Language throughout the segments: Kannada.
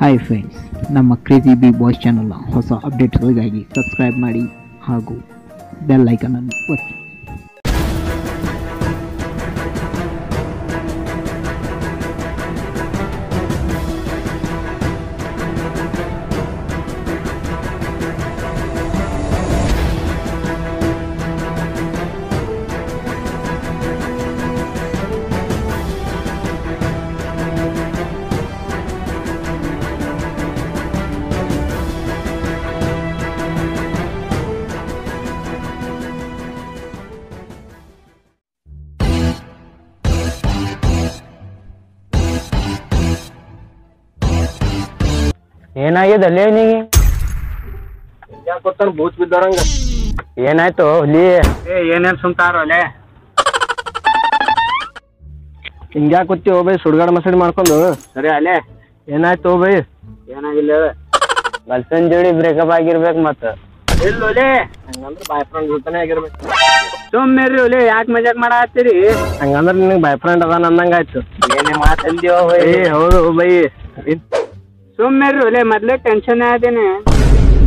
ಹಾಯ್ ಫ್ರೆಂಡ್ಸ್ ನಮ್ಮ ಕ್ರೇಜಿ ಬಿ ಬಾಯ್ಸ್ ಚಾನಲ್ನ ಹೊಸ ಅಪ್ಡೇಟ್ಸ್ಗಳಿಗಾಗಿ ಸಬ್ಸ್ಕ್ರೈಬ್ ಮಾಡಿ ಹಾಗೂ ಬೆಲ್ ಐಕನನ್ನು ಒತ್ತಿ. ಏನಾಗಿದೆ ಅಲ್ಲೇ ನೀ ಯಾಕೆ ಗೊತ್ತಾನ ಬೂತ್ ಬಿದ್ದಾರಂಗ ಏನಾಯ್ತು ಹುಲಿ? ಏ ಏನೇನ್ ಸುಮ್ತಾರೋ ಅಲ್ಲೇ? ಹಿಂಗ್ಯಾಕೆ ಕೂತಿ ಬೈ ಸುಡ್ಗಾಡ ಮಸಡಿ ಮಾಡ್ಕೊಂಡು. ಸರಿ ಅಲ್ಲೇ. ಏನಾಯ್ತು ಬೈ ಏನಾಗಿಲ್ಲ. ಗರ್ಲ್ಫ್ರೆಂಡ್ ಜೋಡಿ ಬ್ರೇಕಪ್ ಆಗಿರ್ಬೇಕು ಮತ್ತ. ಇಲ್ಲ ಒಲೆ ಹಂಗಂದ್ರ ಬಾಯ್ ಫ್ರೆಂಡ್ ಜೊತೆನೇ ಆಗಿರ್ಬೇಕು. ಸುಮ್ಮನೆ ಒಲೆ ಯಾಕೆ ಮಜಾಕ್ ಮಾಡತ್ತೀರಿ? ಹಂಗಂದ್ರೆ ನಿನಗೆ ಬಾಯ್ ಫ್ರೆಂಡ್ ಅದಾನ ಅಂದಂಗ ಆಯ್ತು ಏನೇ ಮಾತಂದ್ಯೋ ಏ ಹೌದು ಬೈ ಸುಮ್ಮಿರ್ರಿ ಲೇ ಮೊದ್ಲೇ ಟೆನ್ಷನ್ ಆದೇನೆ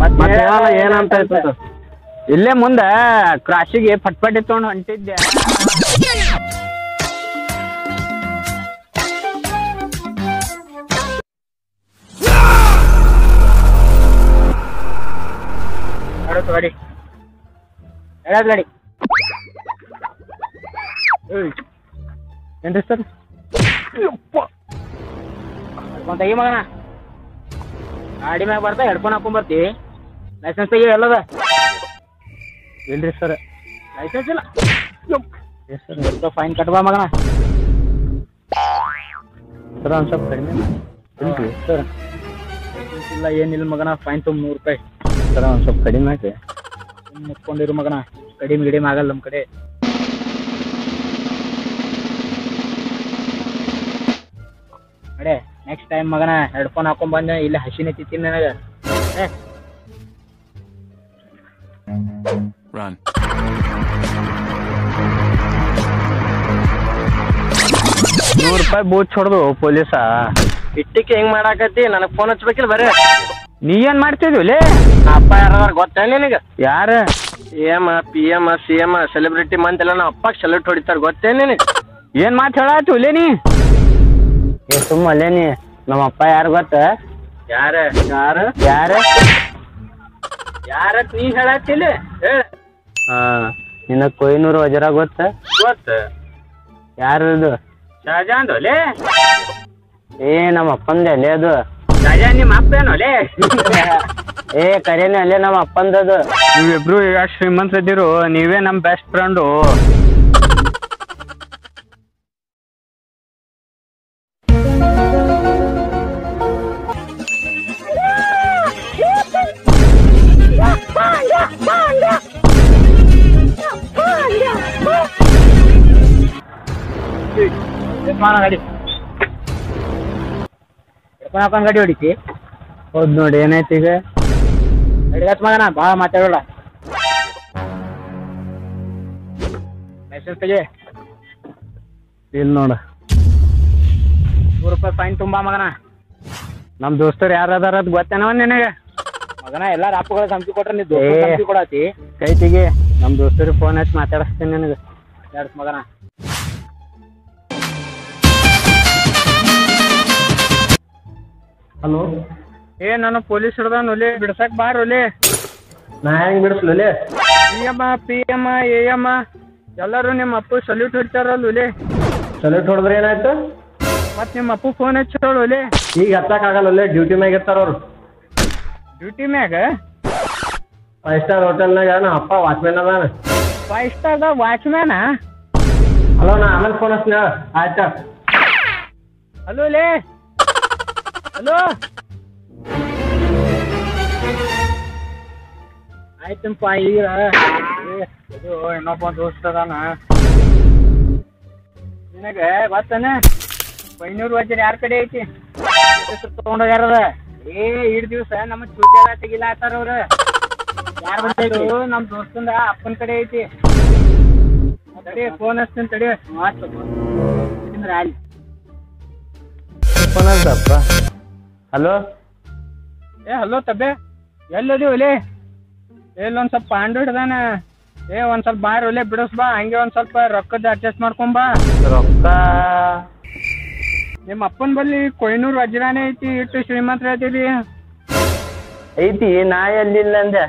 ಮತ್ತೆ ಹೇಳಲ್ಲ ಏನಂತ ಆಯ್ತು ಇಲ್ಲೇ ಮುಂದ ಕ್ರಾಶಿಗೆ ಪಟ್ಪಟ್ಟಿ ತಗೊಂಡು ಹೊಂಟಿದ್ದೆ. ನೋಡು ಗಾಡಿ ಹೇಳದ್ ಗಾಡಿ. ಏನ್ರಿ ಸರ್ ಮಗನ. ಗಾಡಿ ಮ್ಯಾಗ ಬರ್ತಾ ಹೆಡ್ಫೋನ್ ಹಾಕೊಂಡ್ ಬರ್ತೀವಿ. ಲೈಸೆನ್ಸ್ ತೆಗಿ ಎಲ್ಲದ? ಇಲ್ರಿ ಸರ್ ಲೈಸೆನ್ಸ್ ಇಲ್ಲ. ಸರ್ ಎಷ್ಟು ಫೈನ್ ಕಟ್ಬಾ ಮಗನ. ಸರ್ ಒಂದು ಸ್ವಲ್ಪ ಕಡಿಮೆ ಇಲ್ರಿ. ಸರ್ ಲೈಸೆನ್ಸ್ ಇಲ್ಲ ಏನಿಲ್ಲ ಮಗನ. ಫೈನ್ ತುಂಬ ನೂರು ರೂಪಾಯಿ. ಸರ್ ಒಂದು ಸ್ವಲ್ಪ ಕಡಿಮೆ ಆಯ್ತು ಸುಮ್ಮನೆ ಮುಚ್ಕೊಂಡಿರು ಮಗನ. ಕಡಿಮೆ ಗಿಡಿಮೆ ಆಗಲ್ಲ ನಮ್ಮ ಕಡೆ. ಅಡೆ ನೆಕ್ಸ್ಟ್ ಟೈಮ್ ಮಗನ ಹೆಡ್ಫೋನ್ ಹಾಕೊಂಡ್ ಬಂದೆ. ಇಲ್ಲಿ ಹಸಿನೇ ತಿತ್ತೀನಿ ನನಗೆ. Run. ನೂರು ರೂಪಾಯಿ ಬೂತ್ ಹೊಡೆದು ಪೊಲೀಸ? ಇಟ್ಟಿಕ್ಕೆ ಹೆಂಗ್ ಮಾಡಾಕತ್ತಿ? ನನಗೆ ಫೋನ್ ಹಚ್ಬೇಕಿಲ್ಲ ಬರೀ. ನೀ ಏನ್ ಮಾಡ್ತಿದ್ವಿ ಅಪ್ಪ ಯಾರ ಗೊತ್ತ ನಿನಗೆ? ಯಾರ? M P M C M celebrity month ಎಲ್ಲ ನಮ್ಮ ಅಪ್ಪ ಸೆಲೆಕ್ಟ್ ಹೊಡಿತಾರ. ಗೊತ್ತೇ ನಿನಗೆ? ಏನ್ ಮಾತು ಹೇಳಾತು ನೀ? ಏ ಸುಮ್ಮ ಅಲ್ಲೇನಿ ನಮ್ಮ ಅಪ್ಪ ಯಾರು ಗೊತ್ತ? ಯಾರ? ಯಾರ? ಯಾರ? ಯಾರ ನೀ ಹೇಳತ್ತಿಲ್ಲ? ಹೇಳ. ಹಾ. ನಿನ್ನ ಕೊಯ್ನೂರು ವಜರ ಗೊತ್ತ? ಗೊತ್ತ. ಯಾರದು? ಶಾಜಾನ್ ಒಲೆ ಏ ನಮ್ಮ ಅಪ್ಪಂದ ಅಲ್ಲೇ ಅದು. ಶಾಜಾನ್ ನಿಮ್ಮ ಅಪ್ಪ ಏನೊಲೆ ಏ ಕರೇನೆ ಅಲ್ಲೇ ನಮ್ಮ ಅಪ್ಪಂದದು ನೀವಿಬ್ರು ಈಗ ಶ್ರೀಮಂತ ಇದ್ದೀರು ನೀವೇ ನಮ್ಮ ಬೆಸ್ಟ್ ಫ್ರೆಂಡು ಗಾಡಿ. ಹಾಕೊಂಡ್ ಗಾಡಿ ಹೊಡಿತಿ. ಹೌದು ನೋಡಿ ಏನಾಯ್ತು ಈಗ? ಹಿಡ್ಗತ್ ಮಗನ ಭಾಳ ಮಾತಾಡೋಲ್ಲ. ಲೈಸೆನ್ಸ್ ತೆಗಿ. ಇಲ್ಲಿ ನೋಡ. ನೂರು ರೂಪಾಯಿ ಫೈನ್ ತುಂಬಾ ಮಗನ. ನಮ್ಮ ದೋಸ್ತರು ಯಾರು ಅದಾರ ಅದು ಗೊತ್ತೇನವ ನಿನಗೆ? ಮಗನ ಎಲ್ಲಾರು ಅಪ್ಪಗಳ ಸಂಪಿ ಕೊಟ್ರೆ ನೀ ಕೊಡತಿ ಕೈ ತೆಗಿ. ನಮ್ಮ ದೋಸ್ತರಿಗೆ ಫೋನ್ ಹಚ್ಚಿ ಮಾತಾಡಿಸ್ತೀನಿ ನಿನಗೆ. ಎರಡು ಮಗನ. ಹಲೋ? ಏ ನಾನು ಪೊಲೀಸ್ ಹಿಡ್ದಾನ ಒಲೆ ಬಿಡ್ಸಕ್ ಬಾರ ಒಲೆ ನಾ ಹೆಂಗ್ ಬಿಡಿಸ್ಲೇ P M P M A M ಎಲ್ಲರೂ ನಿಮ್ಮ ಅಪ್ಪು ಸಲ್ಯೂಟ್ ಹೊಡ್ತಾರಲ್ಲ ಒಲೆ ಸಲ್ಯೂಟ್ ಹೊಡೆದ್ರೆ ಏನಾಯ್ತು? ಮತ್ ನಿಮ್ಮ ಅಪ್ಪು ಫೋನ್ ಹಚ್ಚೋಳು ಒಲೆ ಈಗ ಹತ್ತಕ್ಕಾಗಲ್ಲ ಡ್ಯೂಟಿ ಮ್ಯಾಗ ಇರ್ತಾರ ಅವ್ರು. ಡ್ಯೂಟಿ ಮ್ಯಾಗ? ಫೈವ್ ಸ್ಟಾರ್ ಹೋಟೆಲ್ನಾಗ ನಮ್ಮ ಅಪ್ಪ ವಾಚ್ಮ್ಯಾನ್ ಅದಾನ. ಫೈವ್ ಸ್ಟಾರ್ದ ವಾಚ್ಮ್ಯಾನ ಹಲೋ ನಾ ಆಮೇಲೆ ಫೋನ್ ಹಚ್ತೀನಿ. ಆಯ್ತಾ ಹಲೋ ಲೇ? ಹಲೋ? ಆಯ್ತಪ್ಪ ಈಗ. ಇದು ಇನ್ನೊಬ್ಬ ದೋಸ್ತ ಅದಾನ ನಿನಗೆ ಗೊತ್ತಾನ? ಬೈನೂರು ವಜ್ರ ಯಾರ ಕಡೆ ಐತಿ? ತಗೊಂಡೋಗ್ಯಾರದ ಏ, ಇಡ್ ದಿವಸ ನಮ್ಮ ಚೂಟಿ ತೆಗಿಲ ತೆಗಿಲಾತಾರ ಅವ್ರ. ಯಾರ ಬಂದೈತಿ? ನಮ್ಮ ದೋಸ್ತಂದ ಅಪ್ಪನ ಕಡೆ ಐತಿ. ತಡಿ ಫೋನ್ ಹಚ್ತೀನಿ ತಡಿ. ಮಾತು. ಅಲ್ಲಿ ಫೋನ್ ಹಚ್ಚಪ್ಪ ಹಲೋ? ಏ ಹಲೋ ತಬ್ಬೆ. ಎಲ್ಲದಿ ಒಲೆ? ಒಂದು ಸ್ವಲ್ಪ ಆಂಡ್ರಾಯ್ಡ್ ಅದಾನ ಏ ಒಂದು ಸ್ವಲ್ಪ ಬಾರ್ ಒಲೆ ಬಿಡಿಸ್ ಬಾ. ಹಂಗೆ ಒಂದು ಸ್ವಲ್ಪ ರೊಕ್ಕದ ಅಡ್ಜಸ್ಟ್ ಮಾಡ್ಕೊಂಬಾ ರೊಕ್ಕ? ನಿಮ್ಮ ಅಪ್ಪನ ಬಲ್ಲಿ ಕೊಯ್ನೂರು ವಜ್ರಾನೇ ಐತಿ ಇಟ್ಟು ಶ್ರೀಮಂತ್ರ ಹೇಳ್ತೀರಿ ಐತಿ ನಾ ಎಲ್ಲಿಲ್ಲ ಅಂದೆ.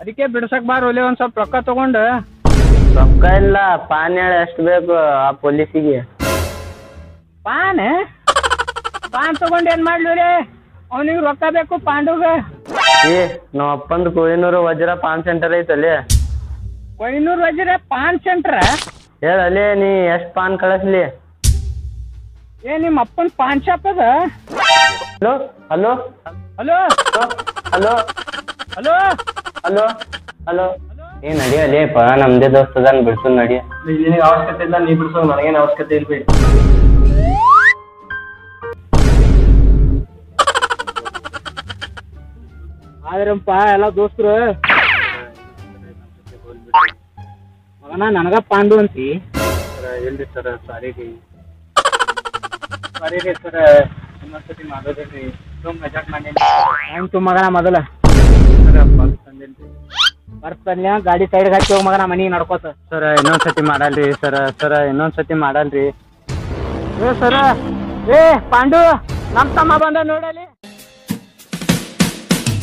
ಅದಕ್ಕೆ ಬಿಡ್ಸಕ್ ಬಾರ್ ಒಲೆ ಒಂದು ಸ್ವಲ್ಪ ರೊಕ್ಕ ತಗೊಂಡು. ರೊಕ್ಕ ಇಲ್ಲ ಪಾನ್ ಹೇಳ ಎಷ್ಟು ಬೇಕು ಆ ಪೊಲೀಸಿಗೆ. ಪಾನ್ ಪಾನ್ ತಗೊಂಡ್ ಏನ್ ಮಾಡ್ಲಿ ಅವನಿಗೆ ರೊಕ್ಕ ಬೇಕು ಪಾಂಡುಗ. ಏ ನಮ್ಮ ಅಪ್ಪಂದು ಕೊಯ್ನೂರು ವಜ್ರ ಪಾನ್ ಸೆಂಟರ್ ಐತಲ್ಲಿ. ಕೊಯ್ನೂರ್ ವಜ್ರ ಪಾನ್ ಸೆಂಟ್ರ? ಹೇಳಲ್ಲಿ ನೀ ಎಷ್ಟು ಪಾನ್ ಕಳಿಸ್ಲಿ? ಏ ನಿಮ್ಮ ಅಪ್ಪನ ಪಾನ್ ಶಾಪ್ ಅದ? Hello hello? Hello? Hello? Hello? Hello? Hello? ಏ ನಡಿಯಲೇಪ ನಮ್ದೇ ದೋಸ್ತದ ಅದಾನ ಬಿಡ್ಸು ನಡಿಯ ನಿನಗೆ ಅವಶ್ಯಕತೆ ಇಲ್ಲ ನೀ ಬಿಡ್ಸೋ ನನಗೇನು ಅವಶ್ಯಕತೆ ಇಲ್ಲ ಆದ್ರಪ್ಪ ಎಲ್ಲ ದೋಸ್ತರು. ಮಗನ ನನಗ ಪಾಂಡು ಅಂತಿ. ಎಲ್ರಿ ಸರ್ ಸಾರಿ ರೀ ಸಾರಿ ರೀ ಸರ್ ಇನ್ನೊಂದ್ಸತಿ ತುಂಬ ಸುಮ್ ಮಜಾಕ್ ಮಾಡಿ ತುಂಬ ಮಗನ ಮೊದಲ. ಬರ್ತಾನೆ ಗಾಡಿ ಸೈಡ್ ಹಾಕಿ ಹೋಗಿ ಮಗನ ಮನೆ ನಡ್ಕೋತ. ಸರ್ ಇನ್ನೊಂದ್ಸತಿ ಮಾಡಲ್ರಿ ಸರ್ ಸರ್ ಇನ್ನೊಂದ್ಸತಿ ಮಾಡಲ್ರಿ. ಏ ಸರ ಏ ಪಾಂಡು ನಮ್ ತಮ್ಮ ಬಂದ ನೋಡಲಿ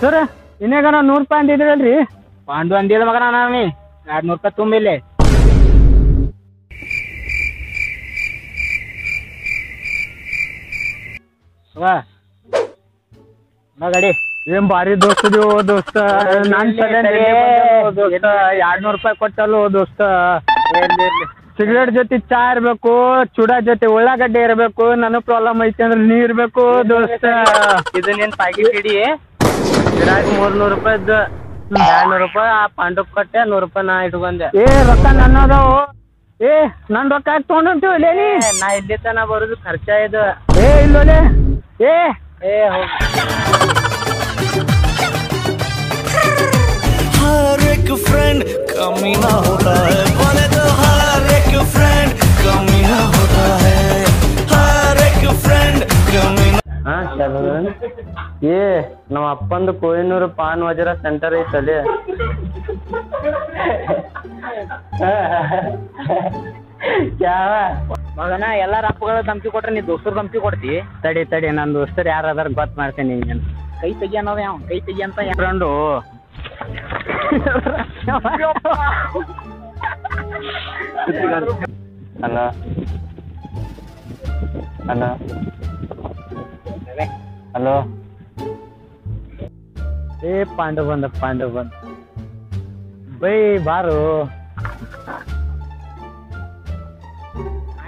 ಸರ್ ಇನ್ನೇಗ ನಾವು ನೂರು ರೂಪಾಯಿ ಅಂದಿದ್ರಲ್ರಿ? ಪಾಂಡು ಅಂದಿಲ್ಲ ಮಗನ ನಾನು ಎರಡ್ ನೂರು ರೂಪಾಯಿ ತುಂಬಿಲ್ಲ. ವಾ. ಗಾಡಿ. ಏನ್ ಭಾರಿ ದೋಸ್ತ ದೋಸ್ತ? ನಾನ್ ಸಲ ದೋಸ್ತ. ಎರಡ್ ನೂರು ರೂಪಾಯಿ ಕೊಟ್ಟಲ್ಲ ದೋಸ್ತ. ಸಿಗರೇಟ್ ಜೊತೆ ಚಾ ಇರ್ಬೇಕು ಚೂಡ ಜೊತೆ ಉಳ್ಳಾಗಡ್ಡೆ ಇರ್ಬೇಕು ನನಗ್ ಪ್ರಾಬ್ಲಮ್ ಐತಿ ಅಂದ್ರೆ ನೀ ಇರ್ಬೇಕು ದೋಸ್ತ. ಇದು ನಿನ್ ಪ್ಯಾಕೆಟ್ ಹಿಡಿ ಇದ್ರಾಗ ಮೂರ್ನೂರು ರೂಪಾಯಿದ್ದು ಎರಡ್ ನೂರು ರೂಪಾಯಿ ಆ ಪಾಂಡವ್ ಕೊಟ್ಟೆ ನೂರು ರೂಪಾಯಿ ನಾ ಇಟ್ಕೊಂಡೆ ಏ ರೊಕ್ಕ ನನ್ನ ಅದಾವು ಏ ನನ್ ರೊಕ್ಕ ಯಾಕೆ ತೊಗೊಂಡು ಲೇನಿ ನಾ ಇಲ್ಲಿ ತನ ಬರೋದು ಖರ್ಚ ಇದು ಏ ಇಲ್ಲೋಲೆ ಏ ಏ ಹೋಗ್ हर एक फ्रेंड कमीना होता है बोले तो हर एक फ्रेंड कमीना होता है हर एक फ्रेंड कमीना ಹಾ ಶರಣು ಏ ನಮ್ಮ ಅಪ್ಪಂದು ಕೊಹಿನೂರು ಪಾನ್ ವಜ್ರ ಸೆಂಟರ್ ಐತಲ್ಲಿ. ಯಾವ ಮಗನ ಎಲ್ಲಾರ ಅಪ್ಪಗಳ ಧಮ್ಕಿ ಕೊಟ್ರೆ ನೀ ದೋಸ್ತರು ಧಮ್ಕಿ ಕೊಡ್ತಿ? ತಡಿ ತಡಿ ನನ್ನ ದೋಸ್ತರು ಯಾರು ಅದಾರ ಗೊತ್ತ ಮಾಡ್ತೀನಿ ನೀನು ಕೈ ತೆಗಿ ಅನ್ನೋದು ಯಾವ? ಕೈ ತೆಗಿ ಅಂತ ಫ್ರೆಂಡು. ಅಲ್ಲ. Hello hello? ಏ ಪಾಂಡು ಬಂದ ಪಾಂಡು ಬಂದ ಬೈ ಬಾರು.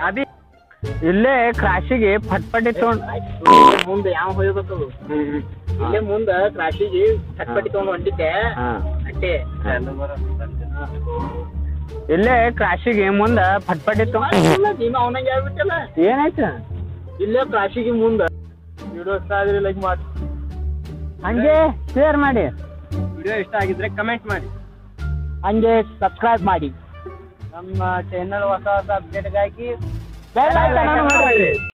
ಅದಿ ಇಲ್ಲೇ ಕ್ರಾಶಿಗೆ ಫಟ್ಪಟಿ ತಗೊಂಡ್ ಮುಂದೆ ಯಾವ ಹೋಗ್ಬೇಕು? ಇಲ್ಲೇ ಮುಂದ ಕ್ರಾಶಿಗೆ ಚಟ್ಪಟಿ ತಗೊಂಡ್ ಹೊಂಟಿದ್ದೆ. ಅಟ್ಟೆ. ಇಲ್ಲೇ ಕ್ರಾಶಿಗೆ ಮುಂದ ಫಟ್ಪಟಿ ತಗೊಂಡ್ ನೀನು ಅವನಂಗೆ ಹೇಳ್ಬಿಟ್ಟಲ್ಲ ಏನಾಯ್ತು? ಇಲ್ಲೇ ಕ್ರಾಶಿಗೆ ಮುಂದ. ವಿಡಿಯೋ ಇಷ್ಟ ಆಗಿದ್ರೆ ಲೈಕ್ ಮಾಡಿ. ಹಂಗೆ ಶೇರ್ ಮಾಡಿ. ವಿಡಿಯೋ ಇಷ್ಟ ಆಗಿದ್ರೆ ಕಮೆಂಟ್ ಮಾಡಿ. ಹಂಗೆ ಸಬ್ಸ್ಕ್ರೈಬ್ ಮಾಡಿ. ನಮ್ಮ ಚಾನಲ್ ಹೊಸ ಹೊಸ ಅಪ್ಡೇಟ್ಗಾಗಿ